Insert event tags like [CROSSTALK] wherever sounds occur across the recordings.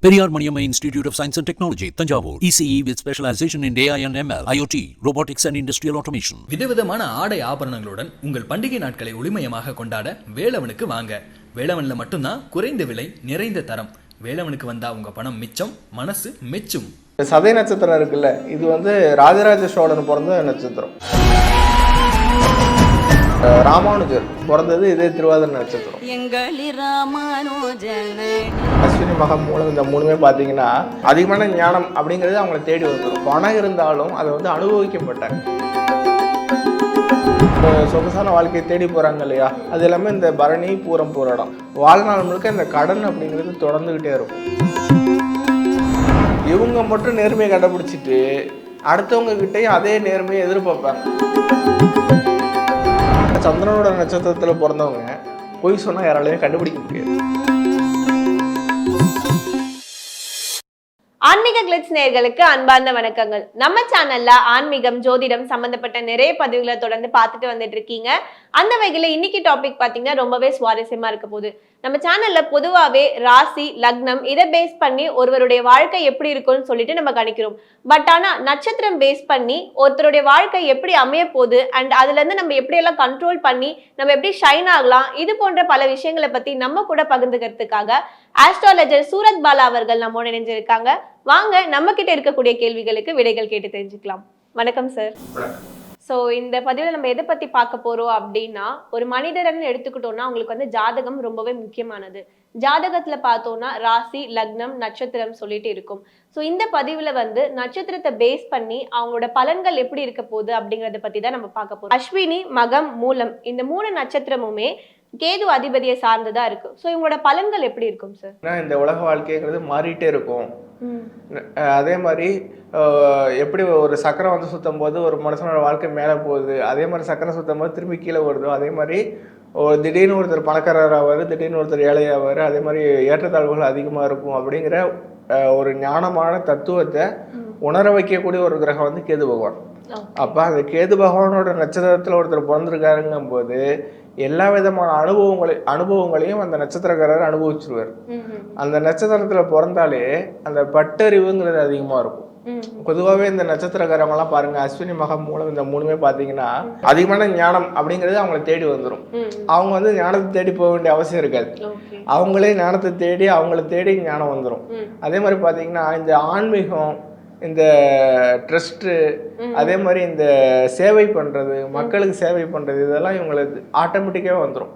Periyar Maniamma Institute of Science and Technology, Tanjavur, ECE with specialization in AI and ML, IoT, robotics and industrial automation. விதவிதமான ஆடை ஆபரணங்களுடன் உங்கள் பண்டிகை நாட்களை ஒளிமயமாக கொண்டாட வேலவனுக்கு வாங்க. வேலவன்ல மட்டும்தான் குறைந்த விலை நிறைந்த தரம். வேலவனுக்கு வந்தா உங்க பணம் மிச்சம் மனசு மெச்சும். சதய நட்சத்திரம் இருக்குல்ல இது வந்து ராஜராஜ சோழன் பிறந்த நட்சத்திரம். ராமானுஜர் பிறந்தது இதே திருவாதிரை நட்சத்திரம். எங்களி ராமானுஜன. அஸ்வினி மகம் மூலம் இந்த மூணுமே பார்த்தீங்கன்னா அதிகமான ஞானம் அப்படிங்கிறது அவங்கள தேடி வந்துடும் பணம் இருந்தாலும் அதை வந்து அனுபவிக்க மாட்டாங்க இப்போ சொகுசான வாழ்க்கையை தேடி போகிறாங்க இல்லையா? அது எல்லாமே இந்த பரணி பூரம் போராடம். வாழ்நாள் முழுக்க இந்த கடன் அப்படிங்கிறது தொடர்ந்துக்கிட்டே இருக்கும். இவங்க மட்டும் நேர்மையை கடைபிடிச்சிட்டு அடுத்தவங்க கிட்டேயும் அதே நேர்மையை எதிர்பார்ப்பாங்க. சந்திரனோட நட்சத்திரத்தில் பிறந்தவங்க பொய் சொன்னால் யாராலையும் கண்டுபிடிக்க முடியாது. ஆன்மீக கிளிட்ஸ் நேயர்களுக்கு அன்பார்ந்த வணக்கங்கள். நம்ம சேனல்ல ஆன்மீகம் ஜோதிடம் சம்பந்தப்பட்ட நிறைய பதிவுகளை தொடர்ந்து பார்த்துட்டு வந்துட்டு இருக்கீங்க. அந்த வகையில இன்னைக்கு டாபிக் பாத்தீங்கன்னா ரொம்பவே சுவாரஸ்யமா இருக்க போகுது. நம்ம சேனல்ல பொதுவாவே ராசி லக்னம் இதை பேஸ் பண்ணி ஒருவருடைய வாழ்க்கை எப்படி இருக்கும்னு சொல்லிட்டு நம்ம கணிக்கிறோம். பட் ஆனா நட்சத்திரம் பேஸ் பண்ணி ஒருத்தருடைய வாழ்க்கை எப்படி அமைய போகுது அண்ட் அதுல இருந்து நம்ம எப்படி எல்லாம் கண்ட்ரோல் பண்ணி நம்ம எப்படி ஷைன் ஆகலாம் இது போன்ற பல விஷயங்களை பத்தி நம்ம கூட பகிர்ந்துக்கிறதுக்காக ஆஸ்ட்ராலஜர் சூரத் பாலா அவர்கள் நம்ம இணைஞ்சிருக்காங்க. வாங்க நம்ம கிட்ட இருக்கக்கூடிய கேள்விகளுக்கு விடைகள் கேட்டு தெரிஞ்சுக்கலாம். வணக்கம் சார் ஸோ இந்த பதிவில் நம்ம எதை பத்தி பார்க்க போறோம் அப்படின்னா ஒரு மனிதர்னு எடுத்துக்கிட்டோம்னா அவங்களுக்கு வந்து ஜாதகம் ரொம்பவே முக்கியமானது. ஜாதகத்துல பார்த்தோம்னா ராசி லக்னம் நட்சத்திரம் சொல்லிட்டு இருக்கும். ஸோ இந்த பதிவுல வந்து நட்சத்திரத்தை பேஸ் பண்ணி அவங்களோட பலன்கள் எப்படி இருக்க போகுது அப்படிங்கறத பற்றி தான் நம்ம பார்க்க போறோம். அஸ்வினி மகம் மூலம். இந்த மூணு நட்சத்திரமுமே கேது அதிபதியை சார்ந்ததா இருக்கு. ஸோ இவங்களோட பலன்கள் எப்படி இருக்கும் சார் ஏன்னா இந்த உலக வாழ்க்கைங்கிறது மாறிட்டே இருக்கும். அதே மாதிரி எப்படி ஒரு சக்கரம் வந்து சுத்தும் போது ஒரு மனுஷனோட வாழ்க்கை மேலே போகுது அதே மாதிரி சக்கரம் சுத்தும் போது திரும்பி கீழே வருதோ அதே மாதிரி ஒரு திடீர்னு ஒருத்தர் பணக்காரராவார் திடீர்னு ஒருத்தர் ஏழையாவார் அதே மாதிரி ஏற்றத்தாழ்வுகள் அதிகமாக இருக்கும் அப்படிங்கிற ஒரு ஞானமான தத்துவத்தை உணர வைக்கக்கூடிய ஒரு கிரகம் வந்து கேது பகவான். அப்போ அந்த கேது பகவானோட நட்சத்திரத்தில் ஒருத்தர் பிறந்திருக்காருங்கும் போது எல்லா விதமான அனுபவங்களை அனுபவங்களையும் அந்த நட்சத்திரக்காரர் அனுபவிச்சிருவார். அந்த நட்சத்திரத்தில் பிறந்தாலே அந்த பட்டறிவுங்கிறது அதிகமாக இருக்கும். பொதுவாகவே இந்த நட்சத்திரக்காரங்களாம் பாருங்க அஸ்வினி மகம் மூலம் இந்த மூணுமே பார்த்தீங்கன்னா அதிகமான ஞானம் அப்படிங்கிறது அவங்கள தேடி வந்துடும் அவங்க வந்து ஞானத்தை தேடி போக வேண்டிய அவசியம் இருக்காது. அவங்களே ஞானத்தை தேடி அவங்கள தேடி ஞானம் வந்துடும் அதே மாதிரி பார்த்தீங்கன்னா இந்த ஆன்மீகம் இந்த ட்ரஸ்ட்டு அதே மாதிரி இந்த சேவை பண்ணுறது மக்களுக்கு சேவை பண்ணுறது இதெல்லாம் இவங்களுக்கு ஆட்டோமேட்டிக்காகவே வந்துடும்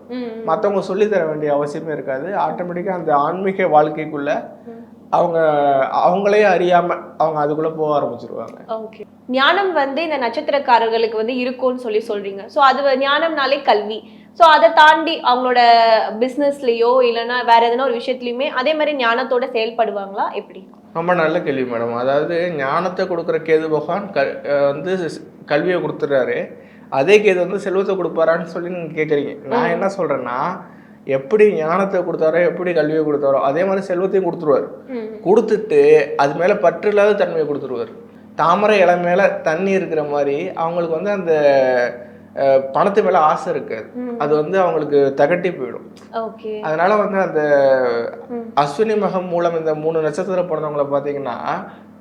மற்றவங்க சொல்லித் தர வேண்டிய அவசியமே இருக்காது. ஆட்டோமேட்டிக்காக அந்த ஆன்மீக வாழ்க்கைக்குள்ள அவங்க அவங்களே அறியாம அவங்க அதுக்குள்ள போக ஆரம்பிச்சிருவாங்க. ஓகே ஞானம் வந்து இந்த நட்சத்திரக்காரர்களுக்கு வந்து இருக்கும்னு சொல்லி சொல்றீங்க. ஸோ அது ஞானம்னாலே கல்வி. ஸோ அதை தாண்டி அவங்களோட பிஸ்னஸ்லயோ இல்லைன்னா வேற எதனா ஒரு விஷயத்துலையுமே அதே மாதிரி ஞானத்தோட செயல்படுவாங்களா? எப்படி? ரொம்ப நல்ல கேள்வி மேடம். அதாவது ஞானத்தை கொடுக்குற கேது பகவான் க வந்து கல்வியை கொடுத்துட்றாரு. அதே கேது வந்து செல்வத்தை கொடுப்பாரான்னு சொல்லி நீங்கள் கேட்குறீங்க நான் என்ன சொல்கிறேன்னா எப்படி ஞானத்தை கொடுத்தாரோ எப்படி கல்வியை கொடுத்தாரோ அதே மாதிரி செல்வத்தையும் கொடுத்துருவார். கொடுத்துட்டு அது மேலே பற்று இல்லாத தன்மையை கொடுத்துருவார். தாமரை இலை மேலே தண்ணி இருக்கிற மாதிரி அவங்களுக்கு வந்து அந்த பணத்து மேலே ஆசை இருக்காது அது வந்து அவங்களுக்கு தகட்டி போயிடும். அதனால வந்து அந்த அஸ்வினி மகம் மூலம் இந்த மூணு நட்சத்திரம் பிறந்தவங்கள பார்த்தீங்கன்னா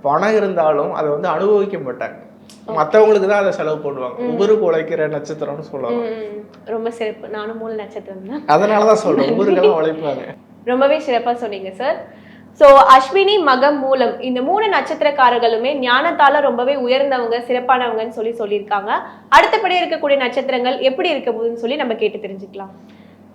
பணம் இருந்தாலும் அதை வந்து அனுபவிக்க மாட்டாங்க. மற்றவங்களுக்கு தான் அதை செலவு பண்ணுவாங்க. உபருக்கு உழைக்கிற நட்சத்திரம்னு சொல்லலாம். ரொம்ப சிறப்பு. நானும் மூணு நட்சத்திரம் தான். அதனால தான் சொல்றேன். உபருக்கெல்லாம் உழைப்பாங்க. [LAUGHS] ரொம்பவே சிறப்பா சொன்னீங்க சார். ஸோ அஸ்வினி மகம் மூலம் இந்த மூணு நட்சத்திரக்காரர்களுமே ஞானத்தால ரொம்பவே உயர்ந்தவங்க சிறப்பானவங்கன்னு சொல்லி சொல்லியிருக்காங்க. அடுத்தபடி இருக்கக்கூடிய நட்சத்திரங்கள் எப்படி இருக்க போகுதுன்னு சொல்லி நம்ம கேட்டு தெரிஞ்சுக்கலாம்.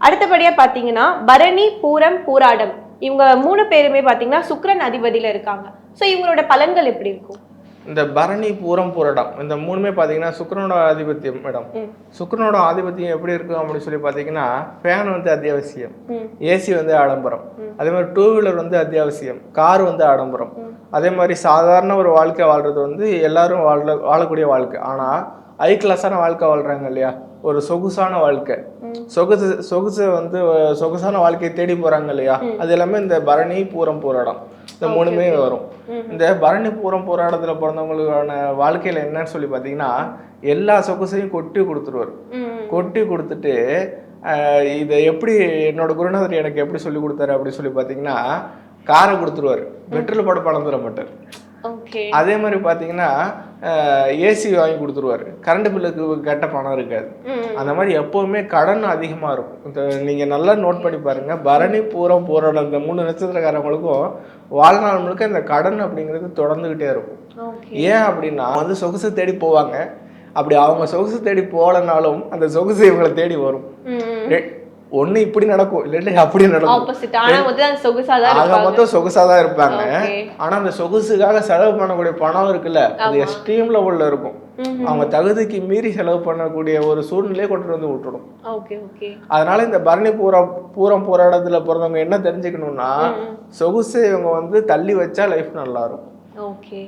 அடுத்தபடியா பாத்தீங்கன்னா பரணி பூரம் பூராடம். இவங்க மூணு பேருமே பாத்தீங்கன்னா சுக்ரன் அதிபதியில இருக்காங்க. ஸோ இவங்களோட பலன்கள் எப்படி இருக்கும்? இந்த பரணி பூரம் புரடம் இந்த மூணுமே பார்த்தீங்கன்னா சுக்கிரனோட ஆதிபத்தியம் மேடம். ம். சுக்கிரனோட ஆதிபத்தியம் எப்படி இருக்கும் அப்படின்னு சொல்லி பார்த்தீங்கன்னா ஃபேன் வந்து அத்தியாவசியம். ஏசி வந்து ஆடம்பரம். அதே மாதிரி டூ வீலர் வந்து அத்தியாவசியம். கார் வந்து ஆடம்பரம். அதே மாதிரி சாதாரண ஒரு வாழ்க்கை வாழ்றது வந்து எல்லாரும் வாழ வாழக்கூடிய வாழ்க்கை. ஆனால் ஹை கிளாஸான வாழ்க்கை வாழ்றாங்க இல்லையா? ஒரு சொகுசான வாழ்க்கை. சொகுசு சொகுசு வந்து சொகுசான வாழ்க்கையை தேடி போறாங்க இல்லையா? அது எல்லாமே இந்த பரணி பூரம் போராடம். இந்த மூணுமே வரும். இந்த பரணி பூரம் போராட்டத்துல பிறந்தவங்களுக்கான வாழ்க்கையில என்னன்னு சொல்லி பார்த்தீங்கன்னா எல்லா சொகுசையும் கொட்டி கொடுத்துருவாரு. கொட்டி கொடுத்துட்டு இதை எப்படி என்னோட குருநாதர் எனக்கு எப்படி சொல்லி கொடுத்தாரு அப்படின்னு சொல்லி பார்த்தீங்கன்னா காரை கொடுத்துருவாரு. பெட்ரோல் போட தர மாட்டார். அதே மாதிரி பார்த்தீங்கன்னா ஏசி வாங்கி கொடுத்துருவாரு. கரண்ட் பில்லுக்கு கட்ட பணம் இருக்காது. அந்த மாதிரி எப்போவுமே கடன் அதிகமாக இருக்கும். நீங்கள் நல்லா நோட் பண்ணி பாருங்க. பரணி பூரம் பூரோட இந்த மூணு நட்சத்திரக்காரங்களுக்கும் வாழ்நாள் முழுக்க இந்த கடன் அப்படிங்கிறது தொடர்ந்துக்கிட்டே இருக்கும். ஏன் அப்படின்னா வந்து சொகுசு தேடி போவாங்க. அப்படி அவங்க சொகுசு தேடி போகலனாலும் அந்த சொகுசு இவங்களை தேடி வரும். ஒன்று இப்படி நடக்கும். இல்லாட்டி அப்படி நடக்கும். ஆக மொத்தம் சொகுசா தான் இருப்பாங்க. ஆனா அந்த சொகுசுக்காக செலவு பண்ணக்கூடிய பணம் இருக்குல்ல அது எக்ஸ்ட்ரீம் லெவல்ல இருக்கும். அவங்க தகுதிக்கு மீறி செலவு பண்ணக்கூடிய ஒரு சூழ்நிலையை கொண்டு வந்து விட்டுடும். ஓகே ஓகே அதனால இந்த பரணி பூரம் பூரம் போராட்டத்துல பிறந்தவங்க என்ன தெரிஞ்சுக்கணும்னா சொகுசு இவங்க வந்து தள்ளி வச்சா லைஃப் நல்லா இருக்கும். ஓகே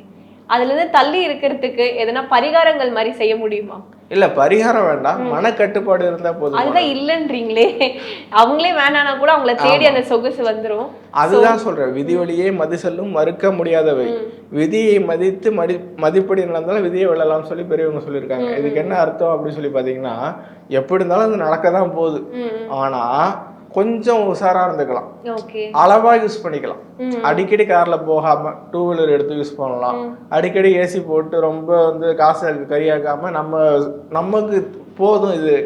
அதுல இருந்து தள்ளி இருக்கிறதுக்கு எதனா பரிகாரங்கள் மாதிரி செய்ய முடியுமா? இல்ல பரிகாரம் வேண்டாம். மனக்கட்டுப்பாடு இருந்தா போதும். அதுதான் இல்லன்றீங்களே. அவங்களே வேணானா கூட அவங்கள தேடி அந்த சொகுசு வந்துரும். அதுதான் சொல்றேன். விதி வழியே மதி செல்லும் மறுக்க முடியாதவை. விதியை மதித்து மதி மதிப்படி நடந்தாலும் விதியை வெல்லலாம்னு சொல்லி பெரியவங்க சொல்லியிருக்காங்க. இதுக்கு என்ன அர்த்தம் அப்படின்னு சொல்லி பாத்தீங்கன்னா எப்படி இருந்தாலும் அது நடக்க தான் போகுது ஆனா கொஞ்சம் உஷாரா இருந்துக்கலாம். அளவா யூஸ் பண்ணிக்கலாம். அடிக்கடி கார்ல போகாம டூ வீலர் எடுத்து யூஸ் பண்ணலாம். அடிக்கடி ஏசி போட்டு ரொம்ப வந்து காசு கரியாக்காம நம்ம நமக்கு போதும் இது.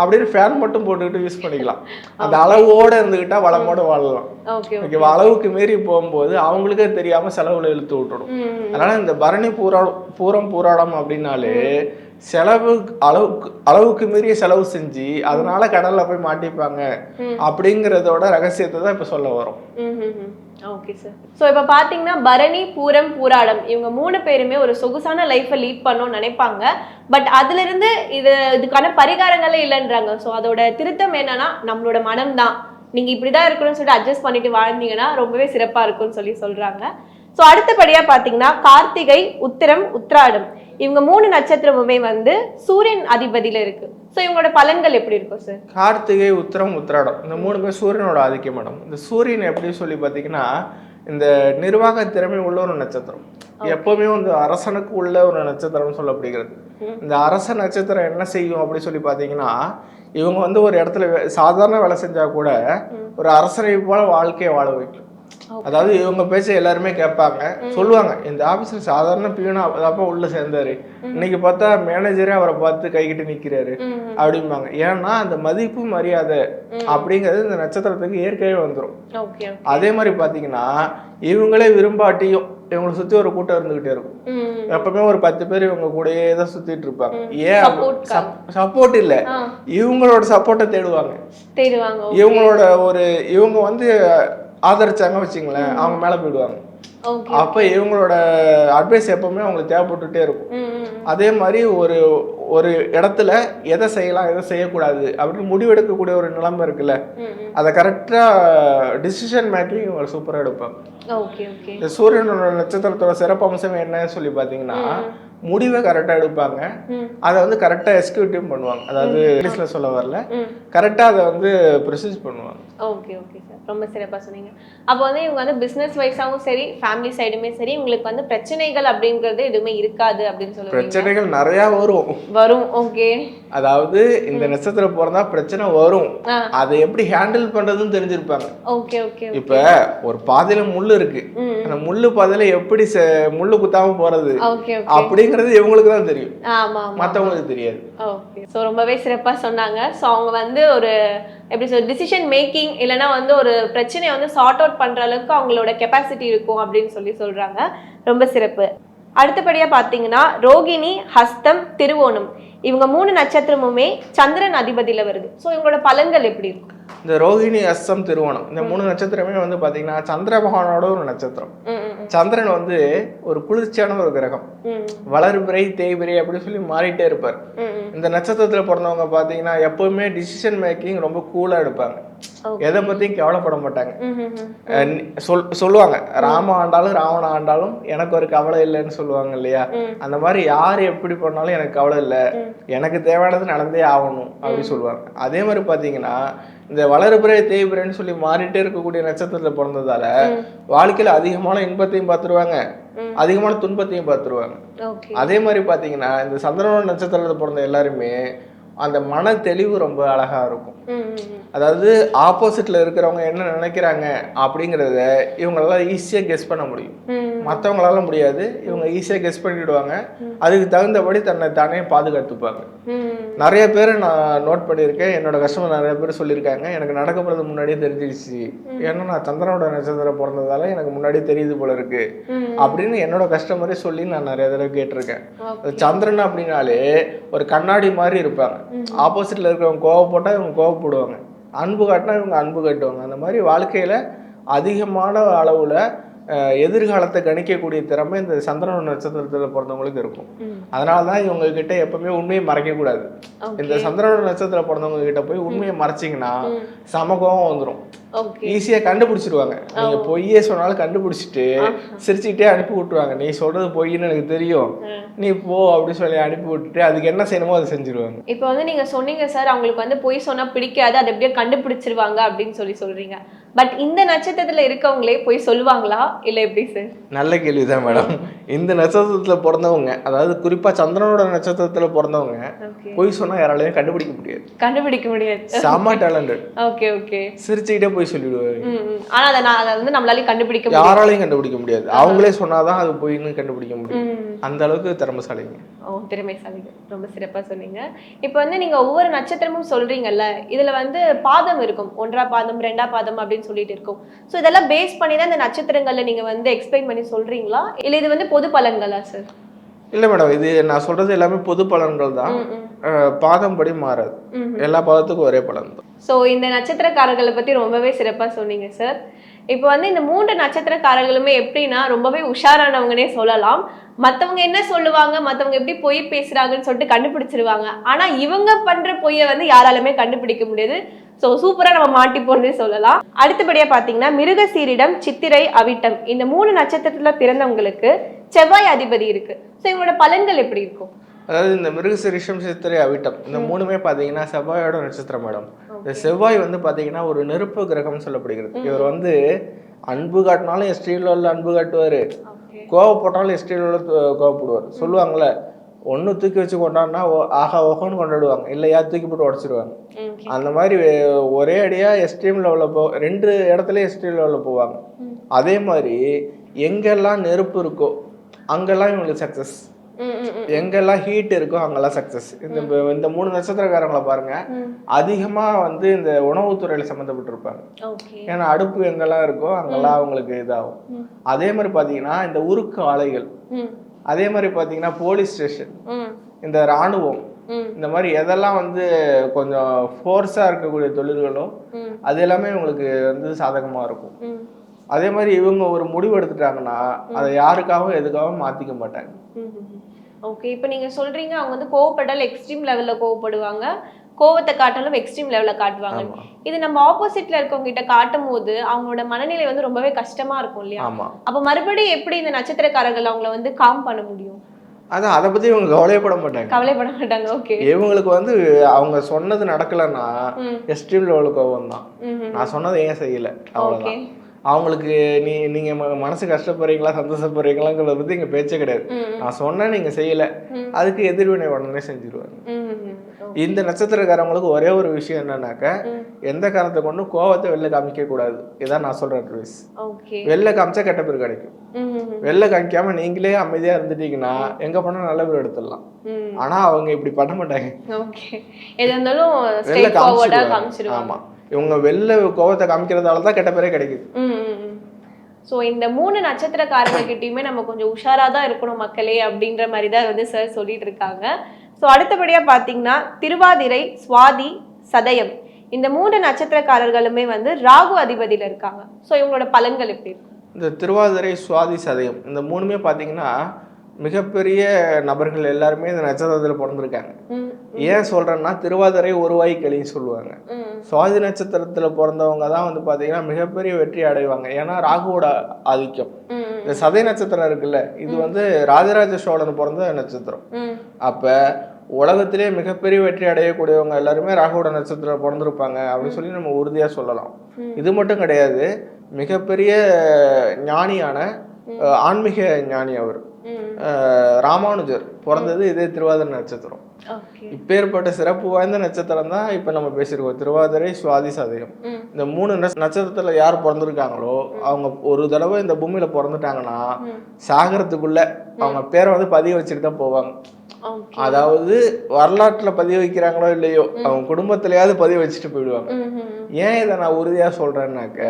அப்படின்னு ஃபேன் மட்டும் போட்டுக்கிட்டு யூஸ் பண்ணிக்கலாம். அந்த அளவோட இருந்துக்கிட்டா வளமோட வாழலாம். ஓகே ஓகேவா அளவுக்கு மீறி போகும்போது அவங்களுக்கே தெரியாம செலவுல இழுத்து விட்டுடும். அதனால இந்த பரணி பூரா பூரம் பூராடம் அப்படின்னாலே செலவு அளவுக்கு அளவுக்கு மீறிய செலவு செஞ்சு அதனால கடல்ல போய் மாட்டிப்பாங்க அப்படிங்கறதோட ரகசியத்தை தான் இப்ப சொல்ல வரோம். ஓகே சார் ஸோ இப்போ பார்த்தீங்கன்னா பரணி பூரம் பூராடம் இவங்க மூணு பேருமே ஒரு சொகுசான லைஃப்பை லீட் பண்ணணும்னு நினைப்பாங்க. பட் அதுல இருந்து இது இதுக்கான பரிகாரங்களே இல்லைன்றாங்க. ஸோ அதோட திருத்தம் என்னன்னா நம்மளோட மனம்தான். நீங்க இப்படிதான் இருக்கணும்னு சொல்லிட்டு அட்ஜஸ்ட் பண்ணிட்டு வாழ்ந்தீங்கன்னா ரொம்பவே சிறப்பா இருக்கும்னு சொல்லி சொல்றாங்க. ஸோ அடுத்தபடியா பார்த்தீங்கன்னா கார்த்திகை உத்திரம் உத்ராடம் இவங்க மூணு நட்சத்திரமுமே வந்து சூரியன் அதிபதியில இருக்கு. ஸோ இவங்களோட பலன்கள் எப்படி இருக்கும் சார் கார்த்திகை உத்திரம் உத்திராடம். இந்த மூணு பேர் சூரியனோட ஆதிக்கம் மேடம். இந்த சூரியன் எப்படி சொல்லி பார்த்தீங்கன்னா இந்த நிர்வாக திறமை உள்ள ஒரு நட்சத்திரம். எப்பவுமே வந்து அரசனுக்கு உள்ள ஒரு நட்சத்திரம் சொல்லப்படுகிறது. இந்த அரச நட்சத்திரம் என்ன செய்யும் அப்படி சொல்லி பார்த்தீங்கன்னா இவங்க வந்து ஒரு இடத்துல சாதாரண வேலை செஞ்சா கூட ஒரு அரசனை போல வாழ்க்கையை வாழ வைக்கும். அதாவது இவங்க பேச்ச எல்லாருமே கேட்பாங்க. சொல்லுவாங்க இந்த ஆபீஸ்ல சாதாரண பியூனா அப்ப உள்ள சேர்ந்தாரு. இன்னைக்கு பார்த்தா மேனேஜரே அவரை பார்த்து கைகிட்டு நிக்கிறாரு அப்படிம்பாங்க. ஏன்னா அந்த மதிப்பு மரியாதை அப்படிங்கிறது இந்த நட்சத்திரத்துக்கு இயற்கையே வந்துடும் அதே மாதிரி பாத்தீங்கன்னா இவங்களே விரும்பாட்டியும் இவங்களை சுத்தி ஒரு கூட்டம் இருந்துகிட்டே இருக்கும். எப்பவுமே ஒரு பத்து பேர் இவங்க கூடயே தான் சுத்திட்டு இருப்பாங்க. ஏன் சப்போர்ட் இல்ல. இவங்களோட சப்போர்ட்டை தேடுவாங்க. தேடுவாங்க இவங்களோட ஒரு இவங்க வந்து ஆதரிச்சாங்க வச்சுங்களேன் அவங்க மேல போயிடுவாங்க. அப்ப இவங்களோட அட்வைஸ் எப்பவுமே அவங்களுக்கு தேவைப்பட்டுட்டே இருக்கும். அதே மாதிரி ஒரு ஒரு இடத்துல எதை செய்யலாம் எதை செய்யக்கூடாது அப்படின்னு முடிவெடுக்கக்கூடிய ஒரு நிலைமை இருக்குல்ல. அதை கரெக்டாக டிசிஷன் மேக்கிங் இவங்க சூப்பராக எடுப்பாங்க. சூரியனோட நட்சத்திரத்தோட சிறப்பு அம்சம் என்னன்னு சொல்லி பார்த்தீங்கன்னா முடிவை கரெக்டாக எடுப்பாங்க. அதை வந்து கரெக்டாக எக்ஸிக்யூட்டிவ் பண்ணுவாங்க. அதாவது இங்கிலீஷில் சொல்ல வரல. கரெக்டாக அதை வந்து ப்ரொசீஸ் பண்ணுவாங்க. Okay okay sir. ரொம்ப சிறப்பாக சொன்னீங்க. அப்போ வந்து இவங்க வந்து பிஸ்னஸ் வைஸாகவும் சரி ஃபேமிலி சைடுமே சரி உங்களுக்கு வந்து பிரச்சனைகள் அப்படிங்கிறது எதுவுமே இருக்காது அப்படின்னு சொல்லுவீங்க. பிரச்சனைகள் நிறையா வரும். வரும் ஓகே. அதாவது இந்த நட்சத்திரம் பிறந்தா பிரச்சனை வரும். அதை எப்படி ஹேண்டில் பண்றதுன்னு தெரிஞ்சிருப்பாங்க. ஓகே ஓகே இப்ப ஒரு பாதையில முள்ளு இருக்கு. அந்த முள்ளு பாதையில எப்படி முள்ளு குத்தாம போறது? அப்படிங்கிறது இவங்களுக்கு தான் தெரியும். மத்தவங்களுக்கு தெரியாது. ஸோ ரொம்பவே சிறப்பாக சொன்னாங்க. ஸோ அவங்க வந்து ஒரு எப்படி சொல் டிசிஷன் மேக்கிங் இல்லைன்னா வந்து ஒரு பிரச்சனையை வந்து சார்ட் அவுட் பண்ணுற அளவுக்கு அவங்களோட கெப்பாசிட்டி இருக்கும் அப்படின்னு சொல்லி சொல்கிறாங்க ரொம்ப சிறப்பு. அடுத்தபடியாக பார்த்தீங்கன்னா ரோகிணி ஹஸ்தம் திருவோணம். இவங்க மூணு நட்சத்திரமுமே சந்திரன் அதிபதியில் வருது. ஸோ இவங்களோட பலன்கள் எப்படி இருக்கும் இந்த ரோகிணி அஸ்ஸம் திருவோணம். இந்த மூணு நட்சத்திரமே வந்து பாத்தீங்கன்னா சந்திர பகவானோட ஒரு நட்சத்திரம். சந்திரன் வந்து ஒரு குளிர்ச்சியான ஒரு கிரகம். ம். வளர்பிறை தேய்பிறை அப்படி சொல்லி மாறிட்டே இருப்பார். இந்த நட்சத்திரத்துல பிறந்தவங்க பாத்தீங்கன்னா எப்பவுமே டிசிஷன் மேக்கிங் ரொம்ப கூலா எடுப்பாங்க. எதை பத்தியும் கவலைப்பட மாட்டாங்க. சொல் சொல்லுவாங்க. ராம ஆண்டாலும் ராவண ஆண்டாலும் எனக்கு ஒரு கவலை இல்லைன்னு சொல்லுவாங்க இல்லையா? அந்த மாதிரி யார் எப்படி பண்ணாலும் எனக்கு கவலை இல்லை. எனக்கு தேவையானது நடந்தே ஆகணும் அப்படின்னு சொல்லுவாங்க. அதே மாதிரி பாத்தீங்கன்னா இந்த வளர்பிறை தேய்பிறைன்னு சொல்லி மாறிட்டே இருக்கக்கூடிய நட்சத்திரத்துல பிறந்ததால வாழ்க்கையில அதிகமான இன்பத்தையும் பார்த்துருவாங்க. அதிகமான துன்பத்தையும் பார்த்துருவாங்க. அதே மாதிரி பாத்தீங்கன்னா இந்த சந்திரனோட நட்சத்திரத்துல பிறந்த எல்லாருமே அந்த மன தெளிவு ரொம்ப அழகா இருக்கும். அதாவது ஆப்போசிட்ல இருக்கிறவங்க என்ன நினைக்கிறாங்க அப்படிங்கிறத இவங்களால ஈஸியா கெஸ் பண்ண முடியும். மற்றவங்களால முடியாது. இவங்க ஈஸியா கெஸ் பண்ணிடுவாங்க. அதுக்கு தகுந்தபடி தன்னை தானே பாதுகாத்துப்பாங்க. நிறைய பேர் நான் நோட் பண்ணியிருக்கேன். என்னோட கஸ்டமர் நிறைய பேர் சொல்லியிருக்காங்க. எனக்கு நடக்க போகிறது முன்னாடியே தெரிஞ்சிடுச்சு ஏன்னா நான் சந்திரனோட நட்சத்திரம் பிறந்ததால எனக்கு முன்னாடியே தெரியுது போல இருக்கு. அப்படின்னு என்னோட கஸ்டமரே சொல்லி நான் நிறைய தடவை கேட்டிருக்கேன். சந்திரன் அப்படின்னாலே ஒரு கண்ணாடி மாதிரி இருப்பாங்க. ஆப்போசிட்ல இருக்கிறவங்க கோவப்பட்டா இவங்க கோவப்படுவாங்க. அன்பு காட்டினா இவங்க அன்பு காட்டுவாங்க. அந்த மாதிரி வாழ்க்கையில அதிகமான அளவுல எதிர்காலத்தை கணிக்கக்கூடிய திறமை இந்த சந்திரன் நட்சத்திரத்தில் பிறந்தவங்களுக்கு இருக்கும். அதனால தான் இவங்க கிட்ட எப்பவுமே உண்மையை மறைக்க கூடாது. Okay. இந்த சந்திரனோட நட்சத்திரம் பிறந்தவங்க கிட்ட போய் உண்மையை மறைச்சிங்கன்னா சமகம் வந்துடும் ஓகே. ஈஸியா கண்டுபிடிச்சிருவாங்க. நீங்க பொய்யே சொன்னாலும் கண்டுபிடிச்சிட்டு சிரிச்சுக்கிட்டே அனுப்பி விட்டுருவாங்க. நீ சொல்றது பொய்ன்னு எனக்கு தெரியும். நீ போ அப்படின்னு சொல்லி அனுப்பி விட்டுட்டு அதுக்கு என்ன செய்யணுமோ அதை செஞ்சிருவாங்க. இப்போ வந்து நீங்க சொன்னீங்க சார் அவங்களுக்கு வந்து பொய் சொன்னா பிடிக்காது. அதை எப்படியோ கண்டுபிடிச்சிருவாங்க அப்படின்னு சொல்லி சொல்றீங்க. பட் இந்த நட்சத்திரத்துல இருக்கவங்களே பொய் சொல்லுவாங்களா? இல்ல எப்படி சார் நல்ல கேள்விதான் மேடம் இந்த நட்சத்திரத்துல பிறந்தவங்க அதாவது குறிப்பா சந்திரனோட நட்சத்திரத்துல பிறந்தவங்க பொய் சொன்னா யாராலையும் கண்டுபிடிக்க முடியாது. கண்டுபிடிக்க முடியாது. செம்ம டேலண்டட் ஓகே ஓகே சிரிச்சுக்கிட்டே போய் சொல்லிடுவாங்க ம் ம். ஆனா அதை நான் அதை வந்து நம்மளால கண்டுபிடிக்க யாராலையும் கண்டுபிடிக்க முடியாது. அவங்களே சொன்னாதான் அது பொய்ன்னு கண்டுபிடிக்க முடியும். அந்த அளவுக்கு திறமைசாலிங்க. ஓ திறமைசாலிகள் ரொம்ப சிறப்பா சொன்னீங்க. இப்போ வந்து நீங்க ஒவ்வொரு நட்சத்திரமும் சொல்றீங்கல்ல இதுல வந்து பாதம் இருக்கும். ஒன்றா பாதம் ரெண்டா பாதம் அப்படின்னு சொல்லிட்டு இருக்கும். ஸோ இதெல்லாம் பேஸ் பண்ணி தான் இந்த நட்சத்திரங்கள்ல நீங்க வந்து எக்ஸ்பிளைன் பண்ணி சொல்றீங்களா? இல்ல இது வந்து பொது பலன்களா சார் இல்ல மேடம் இது நான் சொல்றது எல்லாமே பொது பலன்கள் தான். பாதம் படி மாறாது. எல்லா பாதத்துக்கும் ஒரே பலன் தான். ஸோ இந்த நட்சத்திரக்காரர்களை பத்தி ரொம்பவே சிறப்பா சொன்னீங்க சார் இப்போ வந்து இந்த மூன்று நட்சத்திரக்காரர்களுமே எப்படின்னா ரொம்பவே உஷாரானவங்கனே சொல்லலாம். மத்தவங்க என்ன சொல்லுவாங்க மத்தவங்க எப்படி பொய் பேசுறாங்கன்னு சொல்லிட்டு கண்டுபிடிச்சிருவாங்க. ஆனா இவங்க பண்ற பொய்யை வந்து யாராலுமே கண்டுபிடிக்க முடியாது. ஸோ சூப்பரா நம்ம மாட்டிப்போன்னே சொல்லலாம். அடுத்தபடியா பாத்தீங்கன்னா மிருகசீரிடம் சித்திரை அவிட்டம் இந்த மூணு நட்சத்திரத்துல பிறந்தவங்களுக்கு செவ்வாய் அதிபதி இருக்கு. ஸோ இவங்களோட பலன்கள் எப்படி இருக்கும்? அதாவது இந்த மிருகசிரிஷம் சித்திரை அவிட்டம் இந்த மூணுமே பாத்தீங்கன்னா செவ்வாயோட நட்சத்திரம் மேடம். இந்த செவ்வாய் வந்து பாத்தீங்கன்னா ஒரு நெருப்பு கிரகம் சொல்லப்படுகிறது. இவர் வந்து அன்பு காட்டினாலும் எஸ்டியில் அன்பு காட்டுவாரு. கோவப்பட்டாலும் எஸ்டியில் கோவப்படுவார். சொல்லுவாங்கல்ல ஒன்று தூக்கி வச்சு கொண்டாடினா ஆஹா ஓஹோன்னு கொண்டாடுவாங்க. இல்லையா தூக்கி போட்டு உடச்சிருவாங்க. ஓகே அந்த மாதிரி ஒரே அடியா எஸ்டிஎம் லெவலில் போ ரெண்டு இடத்துல எஸ்டிஎம் லெவலில் போவாங்க. அதே மாதிரி எங்கெல்லாம் நெருப்பு இருக்கோ அங்கெல்லாம் இவங்களுக்கு சக்ஸஸ் எங்கெல்லாம் ஹீட் இருக்கோ அங்கெல்லாம் சக்ஸஸ் இந்த இந்த மூணு நட்சத்திரக்காரங்களை பாருங்க. அதிகமா வந்து இந்த உணவுத்துறையில சம்மந்தப்பட்டிருப்பாங்க. ஏன்னா அடுப்பு எங்கெல்லாம் இருக்கோ அங்கெல்லாம் அவங்களுக்கு இதாகும். அதே மாதிரி பாத்தீங்கன்னா இந்த உருக்கு ஆலைகள். அதே மாதிரி பாத்தீங்கன்னா போலீஸ் ஸ்டேஷன் இந்த ராணுவம். ம். இந்த மாதிரி எதெல்லாம் வந்து கொஞ்சம் ஃபோர்ஸாக இருக்கக்கூடிய தொழில்களோ அது எல்லாமே இவங்களுக்கு வந்து சாதகமாக இருக்கும். அதே மாதிரி இவங்க ஒரு முடிவு எடுத்துட்டாங்கன்னா அதை யாருக்காகவும் எதுக்காகவும் மாற்றிக்க மாட்டாங்க. ஓகே இப்போ நீங்க சொல்றீங்க அவங்க வந்து கோவப்பட்டால் எக்ஸ்ட்ரீம் லெவல்ல கோவப்படுவாங்க. கோவத்தை காட்டாலும் எக்ஸ்ட்ரீம் லெவல்ல காட்டுவாங்க. இது நம்ம ஆப்போசிட்ல இருக்கவங்க கிட்ட காட்டும் போது அவங்களோட மனநிலை வந்து ரொம்பவே கஷ்டமா இருக்கும் இல்லையா? அப்ப மறுபடியும் எப்படி இந்த நட்சத்திரக்காரர்கள் அவங்கள வந்து காம் பண்ண முடியும்? அதான் அதை பற்றி இவங்க கவலையப்பட மாட்டாங்க. கவலைப்பட மாட்டாங்க ஓகே இவங்களுக்கு வந்து அவங்க சொன்னது நடக்கலைன்னா. எக்ஸ்ட்ரீம் லெவல் கோவம் தான் நான் சொன்னதை ஏன் செய்யலை? ஓகே அவ்வளோதான் அவங்களுக்கு நீ நீங்க ம- மனசு கஷ்டப்படுறீங்களா சந்தோஷப்படுறீங்களாங்கிறத பத்தி இங்க பேச்சே கிடையாது. நான் சொன்னேன் நீங்க செய்யல. அதுக்கு எதிர்வினை உடனே செஞ்சிருவாங்க. இந்த நட்சத்திரக்காரங்களுக்கு ஒரே ஒரு விஷயம் என்னன்னாக்க. எந்த காரணத்தை கொண்டும் கோவத்தை வெளில காமிக்க கூடாது இதான் நான் சொல்ற அட்வைஸ் வெளில காமிச்சா கெட்ட பேர் கிடைக்கும். வெளில காமிக்காம நீங்களே அமைதியா இருந்துட்டீங்கன்னா எங்க போனா நல்ல பேர் எடுத்துடலாம். ஆனா அவங்க இப்படி பண்ண மாட்டாங்க. வெளில காமிச்சிருவாங்க. ஆமா. இவங்க வெளில கோவத்தை காமிக்கிறதால தான் கெட்ட பேரே கிடைக்குது. ஸோ இந்த மூணு நட்சத்திரக்காரங்ககிட்டயுமே நம்ம கொஞ்சம் உஷாரா தான் இருக்கணும் மக்களே அப்படின்ற மாதிரி தான் வந்து சார் சொல்லிட்டு இருக்காங்க. ஸோ அடுத்தபடியாக பார்த்தீங்கன்னா திருவாதிரை சுவாதி சதயம். இந்த மூன்று நட்சத்திரக்காரர்களுமே வந்து ராகு அதிபதியில் இருக்காங்க. ஸோ இவங்களோட பலன்கள் எப்படி இருக்கும்? இந்த திருவாதிரை சுவாதி சதயம் இந்த மூணுமே பார்த்தீங்கன்னா மிகப்பெரிய நபர்கள் எல்லாருமே இந்த நட்சத்திரத்தில் பிறந்திருக்காங்க. ஏன் சொல்றேன்னா திருவாதிரை ஒரு வாய்க்கிளின்னு சொல்லுவாங்க. ம், சுவாதி நட்சத்திரத்தில் பிறந்தவங்க தான் வந்து பார்த்தீங்கன்னா மிகப்பெரிய வெற்றி அடைவாங்க. ஏன்னா ராகுவோட ஆதிக்கம். இந்த சதய நட்சத்திரம் இருக்குல்ல இது வந்து ராஜராஜ சோழன் பிறந்த நட்சத்திரம். அப்ப உலகத்திலே மிகப்பெரிய வெற்றி அடையக்கூடியவங்க எல்லாருமே ராகுவோட நட்சத்திரம் பிறந்திருப்பாங்க அப்படின்னு சொல்லி நம்ம உறுதியா சொல்லலாம். இது மட்டும் கிடையாது மிகப்பெரிய ஞானியான ஆன்மீக ஞானி அவர். ராமானுஜர் பிறந்தது இதே திருவாதிரை நட்சத்திரம். இப்பேற்பட்ட சிறப்பு வாய்ந்த நட்சத்திரம் தான் இப்போ நம்ம பேசியிருக்கோம் திருவாதிரை சுவாதி சதயம். இந்த மூணு நட்ச- நட்சத்திரத்துல யார் பிறந்திருக்காங்களோ அவங்க ஒரு தடவை இந்த பூமியில பிறந்துட்டாங்கன்னா சாகரத்துக்குள்ள அவங்க பேரை வந்து பதிய வச்சுட்டு தான் போவாங்க. அதாவது வரலாற்றுல பதிய வைக்கிறாங்களோ இல்லையோ அவங்க குடும்பத்திலயாவது பதிய வச்சுட்டு போயிடுவாங்க. ஏன் இதை நான் உறுதியா சொல்றேன்னாக்க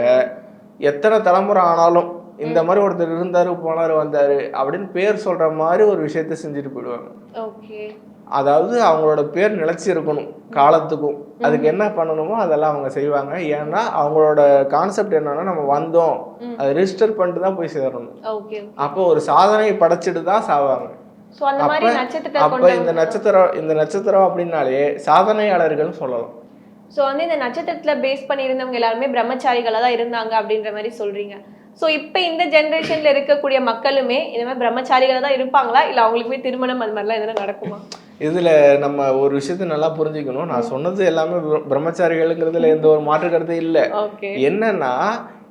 எத்தனை தலைமுறை ஆனாலும் இந்த மாதிரி ஒருத்தர் இருந்தாரு போனாரு வந்தாரு அப்படின்னு பேர் சொல்ற மாதிரி ஒரு விஷயத்த செஞ்சுட்டு போயிடுவாங்க. அதாவது அவங்களோட பேர் நிலைச்சி இருக்கணும் காலத்துக்கும். அதுக்கு என்ன பண்ணணுமோ அதெல்லாம் அவங்க செய்வாங்க. ஏன்னா அவங்களோட கான்செப்ட் என்னன்னா நம்ம வந்தோம். அதை ரெஜிஸ்டர் பண்ணிட்டு தான் போய் சேரணும். அப்போ ஒரு சாதனை படைச்சிட்டு தான் சாவாங்க. சோ அந்த மாதிரி அப்ப இந்த நட்சத்திரம் இந்த நட்சத்திரம் அப்படின்னாலே சாதனையாளர்கள்னு சொல்லலாம். சோ வந்து இந்த நட்சத்திரத்துல பேஸ் பண்ணி இருந்தவங்க எல்லாருமே பிரம்மச்சாரிகளா தான் இருந்தாங்க அப்படின்ற மாதிரி சொல்றீங்க. சோ இப்ப இந்த ஜெனரேஷன்ல இருக்கக்கூடிய மக்களுமே இந்த மாதிரி பிரம்மச்சாரிகளா தான் இருப்பாங்களா? இல்ல அவங்களுக்குமே திருமணம் அது மாதிரிலாம் எதனா நடக்குமா? இதுல நம்ம ஒரு விஷயத்த நல்லா புரிஞ்சுக்கணும். நான் சொன்னது எல்லாமே பிர- பிரம்மச்சாரிகளுங்கிறதுல எந்த ஒரு மாற்று கருத்தும் இல்லை. என்னன்னா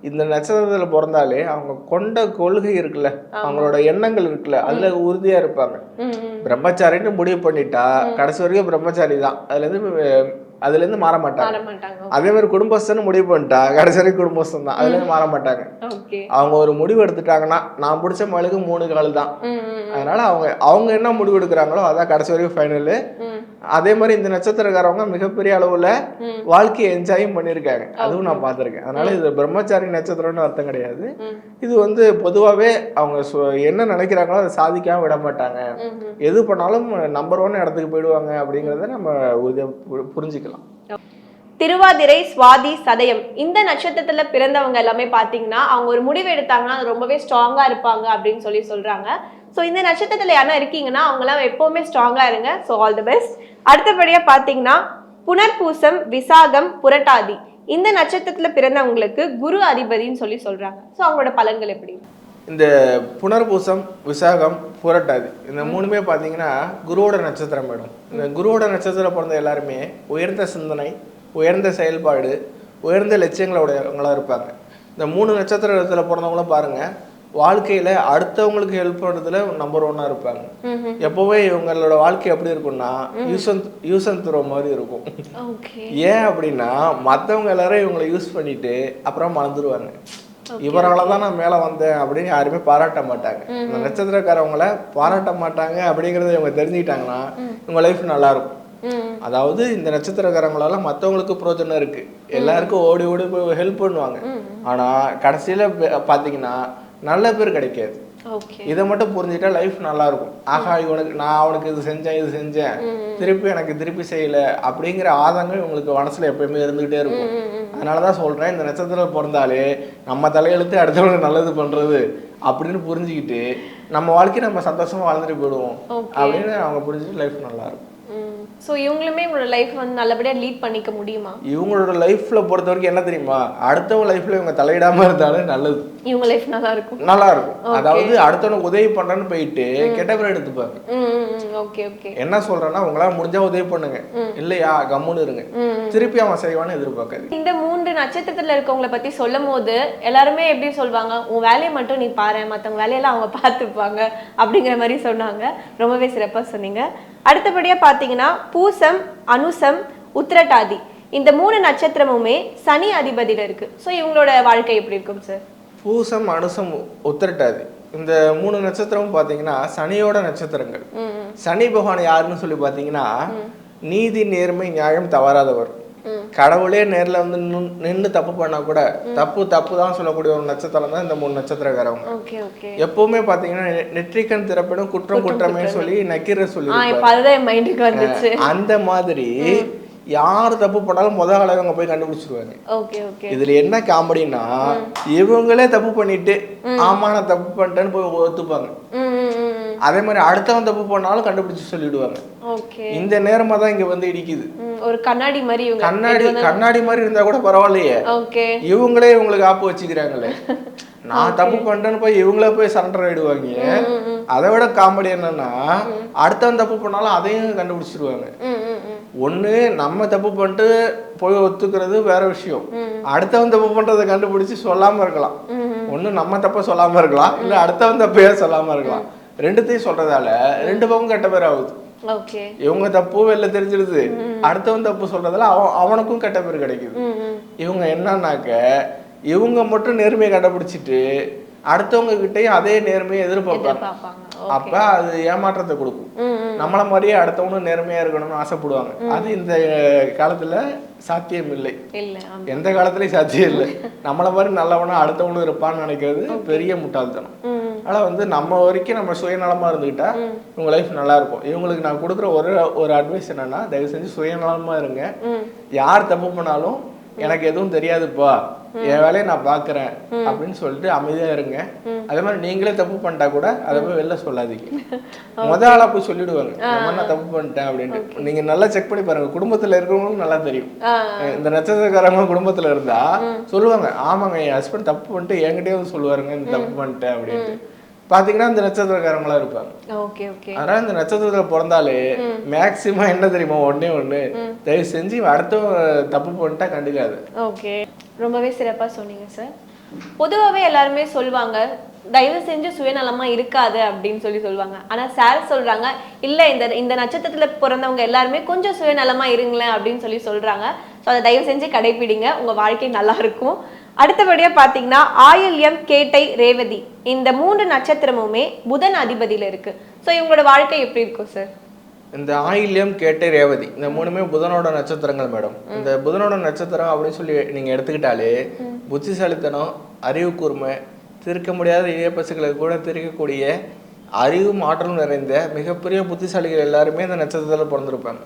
இந்த நட்சத்திரத்துல பிறந்தாலே அவங்க கொண்ட கொள்கை இருக்குல்ல அவங்களோட எண்ணங்கள் இருக்குல்ல அதுல உறுதியா இருப்பாங்க. பிரம்மச்சாரின்னு முடிவு பண்ணிட்டா கடைசி வரைக்கும் பிரம்மச்சாரி தான். அதுல இருந்து அதுல இருந்து மாற மாட்டாங்க. அதே மாதிரி குடும்பஸ்தன்னு முடிவு பண்ணிட்டா கடைசி வரைக்கும் குடும்பஸ்தன் தான் அதுல இருந்து மாற மாட்டாங்க அவங்க ஒரு முடிவு எடுத்துட்டாங்கன்னா நான் பிடிச்ச மகளுக்கு மூணு கால் தான். அதனால அவங்க அவங்க என்ன முடிவு எடுக்கிறாங்களோ அதான் கடைசி வரைக்கும் ஃபைனலு அதே மாதிரி இந்த நட்சத்திரக்காரவங்க மிகப்பெரிய அளவுல. வாழ்க்கையை என்ஜாயும் பண்ணியிருக்காங்க. அதுவும் நான் பார்த்திருக்கேன். அதனால இது பிரம்மச்சாரி நட்சத்திரம்னு அர்த்தம் கிடையாது. இது வந்து பொதுவாகவே அவங்க என்ன நினைக்கிறாங்களோ அதை சாதிக்காம விட மாட்டாங்க. எது பண்ணாலும் நம்பர் ஒன் இடத்துக்கு போயிடுவாங்க அப்படிங்கிறத நம்ம உறுதியா பு- சொல்லலாம் திருவாதிரை சுவாதி சதயம். இந்த நட்சத்திரத்துல பிறந்தவங்க எல்லாமே பாத்தீங்கன்னா அவங்க ஒரு முடிவு எடுத்தாங்கன்னா அது ரொம்பவே ஸ்ட்ராங்கா இருப்பாங்க அப்படின்னு சொல்லி சொல்றாங்க. ஸோ இந்த நட்சத்திரத்துல யாரா இருக்கீங்கன்னா அவங்களாம் எப்பவுமே ஸ்ட்ராங்கா இருங்க. ஸோ ஆல் தி பெஸ்ட் அடுத்தபடியா பாத்தீங்கன்னா புனர்பூசம் விசாகம் புரட்டாதி. இந்த நட்சத்திரத்துல பிறந்தவங்களுக்கு குரு அதிபதின்னு சொல்லி சொல்றாங்க. ஸோ அவங்களோட பலன்கள் எப்படி? இந்த புனர்பூசம் விசாகம் புரட்டாதி. இந்த மூணுமே பார்த்தீங்கன்னா குருவோட நட்சத்திரம் மேடம். இந்த குருவோட நட்சத்திரம் பிறந்த எல்லாருமே உயர்ந்த சிந்தனை உயர்ந்த செயல்பாடு உயர்ந்த லட்சியங்களோடையவங்களா இருப்பாங்க. இந்த மூணு நட்சத்திரத்தில் பிறந்தவங்களும் பாருங்க வாழ்க்கையில அடுத்தவங்களுக்கு ஹெல்ப் பண்ணுறதுல நம்பர் ஒன்னா இருப்பாங்க. எப்போவே இவங்களோட வாழ்க்கை எப்படி இருக்கும்னா யூசன் யூசன் த்ரோ மாதிரி இருக்கும். ஏன் அப்படின்னா மற்றவங்க எல்லாரும் இவங்களை யூஸ் பண்ணிட்டு அப்புறம் மறந்துடுவாங்க இவரால தான் நான் மேலே வந்தேன் அப்படின்னு யாருமே பாராட்ட மாட்டாங்க. இந்த நட்சத்திரக்காரவங்கள பாராட்ட மாட்டாங்க அப்படிங்கறத இவங்க தெரிஞ்சுக்கிட்டாங்கன்னா இவங்க லைஃப் நல்லா இருக்கும் அதாவது இந்த நட்சத்திரக்காரங்களால மற்றவங்களுக்கு பிரோஜனம் இருக்கு. எல்லாருக்கும் ஓடி ஓடி போய் ஹெல்ப் பண்ணுவாங்க. ஆனா கடைசியில பே- பாத்தீங்கன்னா நல்ல பேர் கிடைக்காது. இதை மட்டும் புரிஞ்சுட்டா லைஃப் நல்லா இருக்கும் ஆஹா இவனுக்கு நான் அவனுக்கு இது செஞ்சேன் இது செஞ்சேன். திருப்பி எனக்கு திருப்பி செய்யல அப்படிங்கிற ஆதங்கம் இவங்களுக்கு மனசுல எப்பயுமே இருந்துகிட்டே இருக்கும். அதனாலதான் சொல்றேன் இந்த நட்சத்திரம் பிறந்தாலே நம்ம தலையெழுத்து அடுத்தவங்களுக்கு நல்லது பண்றது அப்படின்னு புரிஞ்சுக்கிட்டு நம்ம வாழ்க்கையை நம்ம சந்தோஷமா வாழ்ந்துட்டு போயிடுவோம். அப்படின்னு அவங்க புரிஞ்சுட்டு லைஃப் நல்லா இருக்கும் ஸோ இவங்களுமே உங்களோட லைஃப் வந்து நல்லபடியா லீட் பண்ணிக்க முடியுமா? இவங்களோட லைஃப்ல பொறுத்த வரைக்கும் என்ன தெரியுமா? அடுத்தவங்க லைஃப்ல இவங்க தலையிடாம இருந்தாலும் நல்லது. இவங்க லைஃப் நல்லா இருக்கும் நல்லா இருக்கும் அதாவது அடுத்தவனுக்கு உதவி பண்றேன்னு போயிட்டு கெட்ட பேர் எடுத்துப்பாங்க. ஓகே ஓகே என்ன சொல்றேன்னா உங்களால முடிஞ்சா உதவி பண்ணுங்க. இல்லையா? கம்முன்னு இருங்க. திருப்பி அவன் செய்வான்னு எதிர்பார்க்காது இந்த மூன்று நட்சத்திரத்துல இருக்கவங்கள பத்தி சொல்லும் போது எல்லாருமே எப்படி சொல்வாங்க? உன் வேலையை மட்டும் நீ பாரு. மத்தவங்க வேலையெல்லாம் அவங்க பார்த்துப்பாங்க. அப்படிங்கிற மாதிரி சொன்னாங்க. ரொம்பவே சிறப்பா சொன்னீங்க. அடுத்தபடியா பாத்தீங்கன்னா பூசம் அனுசம் உத்திரட்டாதி. இந்த மூணு நட்சத்திரமுமே சனி அதிபதியில இருக்கு. ஸோ இவங்களோட வாழ்க்கை எப்படி இருக்கும் சார் பூசம் அனுசம் உத்திரட்டாதி. இந்த மூணு நட்சத்திரமும் பாத்தீங்கன்னா சனியோட நட்சத்திரங்கள். சனி பகவான் யாருன்னு சொல்லி பாத்தீங்கன்னா நீதி நேர்மை நியாயம் தவறாதவர். கடவுளே நேர்ல வந்து நின்று தப்பு பண்ணா கூட தப்பு தப்பு தான் சொல்லக்கூடிய ஒரு நட்சத்திரம் தான் இந்த மூணு நட்சத்திரக்காரவங்க. எப்பவுமே பாத்தீங்கன்னா நெ- நெற்றிக்கண் திறப்பிடும் குற்றம் குற்றமே சொல்லி நக்கீர சொல்லி அந்த மாதிரி யார் தப்பு பண்ணாலும் முத ஆளை இவங்க போய் கண்டுபிடிச்சிருவாங்க. இதுல என்ன காமெடினா இவங்களே தப்பு பண்ணிட்டு ஆமா நான் தப்பு பண்ணிட்டேன்னு போய் ஒத்துப்பாங்க. அதே மாதிரி அடுத்தவன் தப்பு பண்ணாலும் கண்டுபிடிச்சு சொல்லிடுவாங்க. இந்த நேரமா தான் இங்க வந்து இடிக்குது. ஒரு கண்ணாடி மாதிரி கண்ணாடி கண்ணாடி மாதிரி இருந்தா கூட பரவாயில்லையே. இவங்களே இவங்களுக்கு ஆப்பு வச்சுக்கிறாங்களே. [LAUGHS] நான் தப்பு பண்ணிட்டேன்னு போய் இவங்களே போய் சரண்டர் ஆயிடுவாங்க. அதை விட காமெடி என்னன்னா அடுத்தவன் தப்பு பண்ணாலும் அதையும் கண்டுபிடிச்சிருவாங்க. ஒண்ணு நம்ம தப்பு பண்ணிட்டு போய் ஒத்துக்கிறது வேற விஷயம். அடுத்தவன் தப்பு பண்றதை கண்டுபிடிச்சு சொல்லாம இருக்கலாம். ஒண்ணு நம்ம தப்ப சொல்லாம இருக்கலாம். இல்ல அடுத்தவன் தப்பையே சொல்லாம இருக்கலாம். ரெண்டுத்தையும் சொல்றதால ரெண்டு பக்கம் கெட்ட பேர் ஆகுது. இவங்க தப்பு வெளில தெரிஞ்சிருது. அடுத்தவன் தப்பு சொல்றதால அவன் அவனுக்கும் கெட்ட பேர் கிடைக்குது. இவங்க என்னன்னாக்க இவங்க மட்டும் நேர்மையை கடைபிடிச்சிட்டு அடுத்தவங்க கிட்டயும் அதே நேர்மையை எதிர்பார்ப்பாங்க. அப்ப அது ஏமாற்றத்தை கொடுக்கும். நம்மள மாதிரியே அடுத்தவனும் நேர்மையா இருக்கணும்னு ஆசைப்படுவாங்க. அது இந்த காலத்துல சாத்தியம் இல்லை எந்த காலத்துலயும் சாத்தியம் இல்லை நம்மள மாதிரி நல்லவனா அடுத்தவனும் இருப்பான்னு நினைக்கிறது பெரிய முட்டாள்தனம். ஆனா வந்து நம்ம வரைக்கும் நம்ம சுயநலமா இருந்துக்கிட்டா உங்க லைஃப் நல்லா இருக்கும் இவங்களுக்கு நான் கொடுக்குற ஒரு ஒரு அட்வைஸ் என்னன்னா தயவு செஞ்சு சுயநலமா இருங்க. யார் தப்பு பண்ணாலும் எனக்கு எதுவும் தெரியாதுப்பா என் வேலையை நான் பாக்குறேன் அப்படின்னு சொல்லிட்டு அமைதியா இருங்க. அதே மாதிரி நீங்களே தப்பு பண்ணிட்டா கூட அதை போய் வெளில சொல்லாதீங்க. [LAUGHS] முத ஆளா போய் சொல்லிடுவாங்க நான் தப்பு பண்ணிட்டேன்? அப்படின்ட்டு. நீங்க நல்லா செக் பண்ணி பாருங்க குடும்பத்துல இருக்கிறவங்களும் நல்லா தெரியும். இந்த நட்சத்திரக்காரங்க குடும்பத்துல இருந்தா சொல்லுவாங்க ஆமாங்க என் ஹஸ்பண்ட் தப்பு பண்ணிட்டு என்கிட்டயே வந்து சொல்லுவாருங்க இந்த தப்பு பண்ணிட்டேன் அப்படின்ட்டு. பாத்தீங்கன்னா இந்த நட்சத்திரக்காரங்களா இருப்பாங்க. Okay okay. அதனால இந்த நட்சத்திரத்துல பிறந்தாலே மேக்சிமம் என்ன தெரியுமா? ஒண்ணே ஒண்ணு. தயவு செஞ்சு அடுத்தவங்க தப்பு பண்ணிட்டா கண்டுக்காது. ஓகே. ரொம்பவே சிறப்பா சொன்னீங்க சார் பொதுவாகவே எல்லாருமே சொல்லுவாங்க தயவு செஞ்சு சுயநலமா இருக்காது அப்படின்னு சொல்லி சொல்லுவாங்க. ஆனா சார் சொல்றாங்க இல்ல இந்த இந்த நட்சத்திரத்துல பிறந்தவங்க எல்லாருமே கொஞ்சம் சுயநலமா இருங்களேன் அப்படின்னு சொல்லி சொல்றாங்க. ஸோ அதை தயவு செஞ்சு கடைபிடிங்க உங்க வாழ்க்கை நல்லா இருக்கும். அடுத்தபடியா பாத்தீங்கன்னா ஆயில்யம் கேட்டை ரேவதி. இந்த மூன்று நட்சத்திரமுமே புதன் அதிபதியில இருக்கு. ஸோ இவங்களோட வாழ்க்கை எப்படி இருக்கும் சார் இந்த ஆயில்யம் கேட்டை ரேவதி. இந்த மூணுமே புதனோட நட்சத்திரங்கள் மேடம் இந்த புதனோட நட்சத்திரம் அப்படின்னு சொல்லி நீங்க எடுத்துக்கிட்டாலே புத்திசாலித்தனம் அறிவு கூர்மை தீர்க்க முடியாத இயப்பசுகளை கூட தீர்க்கக்கூடிய அறிவும் ஆற்றலும் நிறைந்த மிகப்பெரிய புத்திசாலிகள் எல்லாருமே இந்த நட்சத்திரத்துல பிறந்திருப்பாங்க.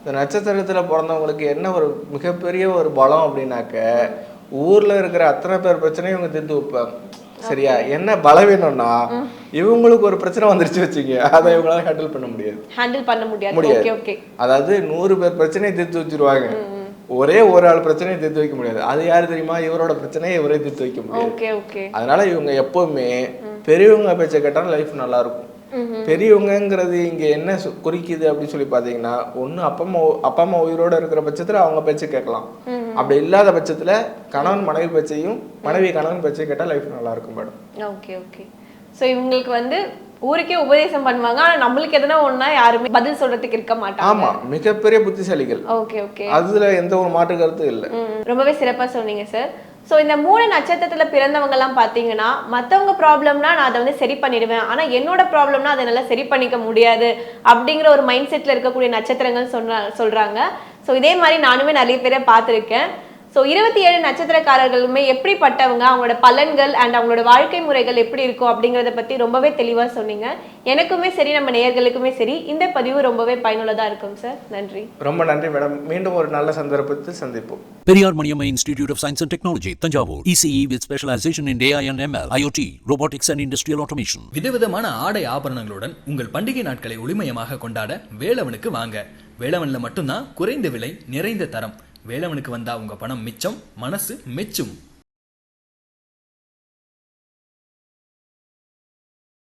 இந்த நட்சத்திரத்துல பிறந்தவங்களுக்கு என்ன ஒரு மிகப்பெரிய ஒரு பலம் அப்படின்னாக்க ஊர்ல இருக்கிற அத்தனை பேர் பிரச்சனையும் இவங்க தீர்த்து வைப்பாங்க. சரியா? என்ன பலவீனம்னா இவங்களுக்கு ஒரு பிரச்சனை வந்துருச்சு வச்சுங்க அதை இவங்களால ஹேண்டில் பண்ண முடியாது. ஹேண்டில் பண்ண முடியாது. முடியாது. அதாவது நூறு பேர் பிரச்சனையை தீர்த்து வச்சிருவாங்க. ஒரே ஒரு ஆள் பிரச்சனையை தீர்த்து வைக்க முடியாது. அது யாரு தெரியுமா? இவரோட பிரச்சனையை இவரே தீர்த்து வைக்க முடியாது. ஓகே அதனால இவங்க எப்பவுமே பெரியவங்க பேச்சை கேட்டாலும் லைஃப் நல்லா இருக்கும். பெரியவங்கங்கிறது இங்க என்ன குறிக்குது அப்படின்னு சொல்லி பாத்தீங்கன்னா ஒண்ணு அப்பா அம்மா அப்பா அம்மா உயிரோட இருக்கிற பட்சத்துல அவங்க பேச்சை கேட்கலாம். அப்படி இல்லாத பட்சத்துல கணவன் மனைவி பேச்சையும் மனைவி கணவன் பேச்சையும் கேட்டா லைஃப் நல்லா இருக்கும் மேடம். ஓகே ஓகே ஸோ இவங்களுக்கு வந்து ஊருக்கே உபதேசம் பண்ணுவாங்க. ஆனா நம்மளுக்கு எதனா ஒண்ணா யாருமே பதில் சொல்றதுக்கு இருக்க மாட்டாங்க. ஆமா மிகப்பெரிய புத்திசாலிகள். ஓகே ஓகே அதுல எந்த ஒரு மாற்று கருத்தும் இல்லை. ரொம்பவே சிறப்பா சொன்னீங்க சார் ஸோ இந்த மூணு நட்சத்திரத்தில் பிறந்தவங்கலாம் பார்த்தீங்கன்னா மற்றவங்க ப்ராப்ளம்னா நான் அதை வந்து சரி பண்ணிடுவேன். ஆனால் என்னோட ப்ராப்ளம்னா அதை நல்லா சரி பண்ணிக்க முடியாது அப்படிங்கிற ஒரு மைண்ட் செட்டில் இருக்கக்கூடிய நட்சத்திரங்கள் சொன்ன சொல்கிறாங்க ஸோ இதே மாதிரி நானுமே நிறைய பேரை பார்த்துருக்கேன். ஸோ இருபத்தி ஏழு நட்சத்திரக்காரர்களுமே எப்படிப்பட்டவங்க? அவங்களோட பலன்கள் அண்ட் அவங்களோட வாழ்க்கை முறைகள் எப்படி இருக்கும் அப்படிங்கிறத பத்தி ரொம்பவே தெளிவா சொன்னீங்க. எனக்குமே சரி நம்ம நேயர்களுக்குமே சரி இந்த பதிவு ரொம்பவே பயனுள்ளதா இருக்கும் சார் நன்றி. ரொம்ப நன்றி மேடம். மீண்டும் ஒரு நல்ல சந்தர்ப்பத்தில் சந்திப்போம். Periyar Maniamma Institute of Science and Technology, Tanjavur. ECE with specialization in AI and ML, IoT, robotics and industrial automation. விதவிதமான ஆடை ஆபரணங்களுடன் உங்கள் பண்டிகை நாட்களை ஒளிமயமாக கொண்டாட வேலவனுக்கு வாங்க. வேலவன்ல மட்டும்தான் குறைந்த விலை நிறைந்த தரம். வேலவனுக்கு வந்தா உங்க பணம் மிச்சம் மனசு மெச்சும்.